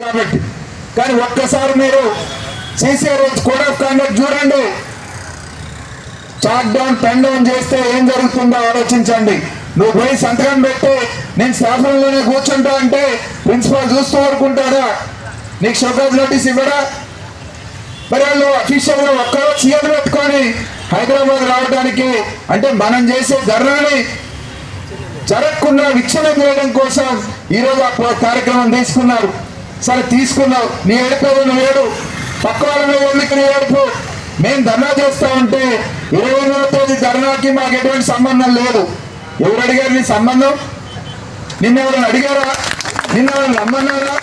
కాబట్టి కానీ ఒక్కసారి మీరు CC rules code of conduct చూడండి. చాక్ డౌన్ టెన్ డౌన్ చేస్తే ఏం జరుగుతుందో ఆలోచించండి. నువ్వు పోయి సంతకం పెట్టి నేను స్టాఫ్ రూమ్లోనే కూర్చుంటా అంటే ప్రిన్సిపాల్ చూస్తూ ఊరుకుంటాడా? నీకు షోకాజ్ నోటీస్ ఇవ్వడా? మరి వాళ్ళు అఫీషియల్గా ఒక్కరోజు సీఎం పెట్టుకొని హైదరాబాద్ రావడానికి అంటే మనం చేసే ధర్నాని జరగకుండా విచ్ఛిన్నం చేయడం కోసం ఈరోజు ఆ కార్యక్రమం తీసుకున్నారు. సరే తీసుకున్నావు నీ ఏడుపు నువ్వు ఏడు పక్క వాళ్ళ మీద నీ ఏడుపు. మేము ధర్నా చేస్తా ఉంటే ఇరవై ఎనిమిదవ తేదీ ధర్నాకి మాకు ఎటువంటి సంబంధం లేదు. ఎవరు అడిగారు నీ సంబంధం? నిన్న ఎవరైనా అడిగారా? నిన్న ఎవరైనా రమ్మన్నారా?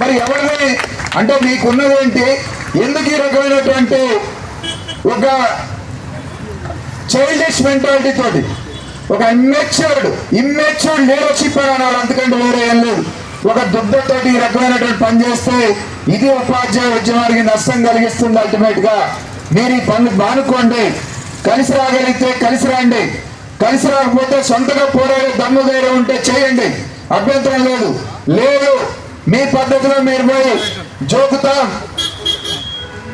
మరి ఎవరిని? అంటే మీకున్నదేంటి ఎందుకు ఈ రకమైనటువంటి ఒక చైల్డిష్ మెంటాలిటీ తోటి? ఒక ఇమ్మెచ్యూర్డ్ ఇమ్మెచ్యూర్డ్ లీడర్షిప్ అని అన్నారు అందుకంటే వేరే ఏం లేదు. ఒక ఈ రకమైనటువంటి పని చేస్తే ఇది ఉపాధ్యాయ ఉద్యమానికి నష్టం కలిగిస్తుంది అల్టిమేట్గా. మీరు ఈ పని మానుకోండి. కలిసి రాగలిగితే కలిసి రండి. కలిసి రాకపోతే సొంతగా పోరాడే దమ్ము ధైర్యం ఉంటే చేయండి. అభ్యంతరం లేదు. లేదు. మీ పద్ధతిలో మీరు పోయి జోకుతాం.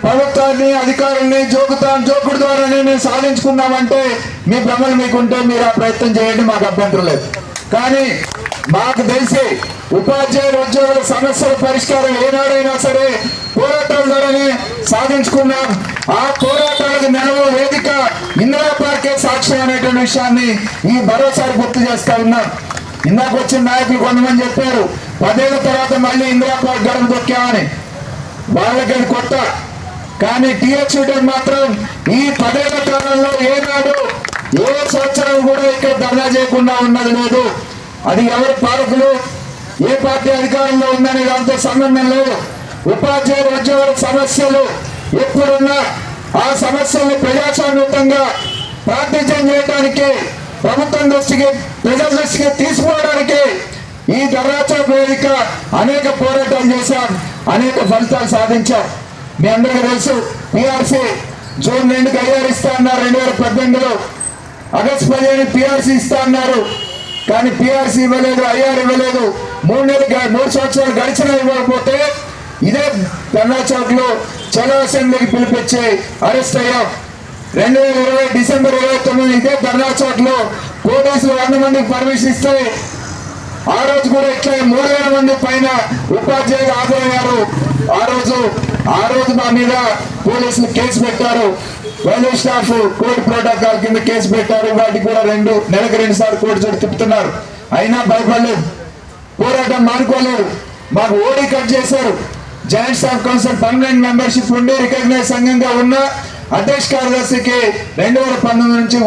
ప్రభుత్వాన్ని అధికారుల్ని జోకుతాం. జోకుడు ద్వారానే మేము సాధించుకున్నామంటే మీ భ్రమలు మీకుంటే మీరు ఆ ప్రయత్నం చేయండి. మాకు అభ్యంతరం లేదు. కానీ మాకు తెలిసి ఉపాధ్యాయుల ఉద్యోగుల సమస్యల పరిష్కారం ఏనాడైనా సరే పోరాటాల ద్వారానే సాధించుకున్నాం. ఆ పోరాటాలకు నెలవు వేదిక ఇందిరా పార్కే సాక్ష్యం అనేటువంటి విషయాన్ని ఈ మరోసారి గుర్తు చేస్తా ఉన్నాం. ఇందాక వచ్చిన నాయకులు కొంతమంది చెప్పారు పదేళ్ళ తర్వాత మళ్ళీ ఇందిరా పార్క్ గడప దొక్కామని. వాళ్ళకి అది కొత్త. కానీ టీహెచ్డీ మాత్రం ఈ పదేళ్ళ కాలంలో ఏనాడు ఏ సంవత్సరం కూడా ఇక్కడ ధర్నా చేయకుండా ఉన్నది లేదు. అది ఎవరి పాలకులు? ఏ పార్టీ అధికారంలో ఉందనే దాంతో సంబంధం లేదు. ఉపాధ్యాయులు ఉద్యోగుల సమస్యలు ఎప్పుడున్నా ఆ సమస్యలను ప్రజాస్వామ్యుతంగా ప్రాతినిధ్యం చేయడానికి ప్రభుత్వం దృష్టికి ప్రజల దృష్టికి తీసుకోవడానికి ఈ ధర్నాచౌక వేదిక అనేక పోరాటాలు చేశాం అనేక ఫలితాలు సాధించాం. మీ అందరికీ తెలుసు పిఆర్సీ జూన్ రెండుకి ఐఆర్ ఇస్తా అన్నారు రెండు వేల పద్దెనిమిదిలో. ఆగస్టు పదిహేను పిఆర్సీ ఇస్తా అన్నారు. కానీ పిఆర్సీ ఇవ్వలేదు ఐఆర్ ఇవ్వలేదు. మూడు నెలలు గ- మూడు సంవత్సరాలు గడిచినా ఇవ్వకపోతే ఇదే ధర్నా చౌక్లో చలో అసెంబ్లీకి పిలిపించి అరెస్ట్ అయ్యాం. రెండు వేల ఇరవై డిసెంబర్ ఇరవై తొమ్మిది ఇదే ధర్నా చౌక్లో పోలీసులు వంద మందికి పర్మిషన్ ఇస్తే ఆ రోజు కూడా ఇట్లా మూడు వేల మంది పైన ఉపాధ్యాయులు హాజరయ్యారు. ఆ రోజు ఆ రోజు మా మీద పోలీసులు కేసు పెట్టారు. వైద్య స్టాఫ్ కోర్టు ప్రోటోకాల్ కింద కేసు పెట్టారు. వాటికి కూడా రెండు నెలకు రెండు సార్లు కోర్టు చుట్టూ తిప్పుతున్నారు. అయినా భయపడలేదు. పోరాటం మానుకోలేదు. మాకు ఓడి కట్ చేశారు. Joint staff council permanent membership ఉండి రికగ్నైజ్ సంఘంగా ఉన్న అధ్యక్ష కార్యదర్శికి రెండు వేల పంతొమ్మిది నుంచి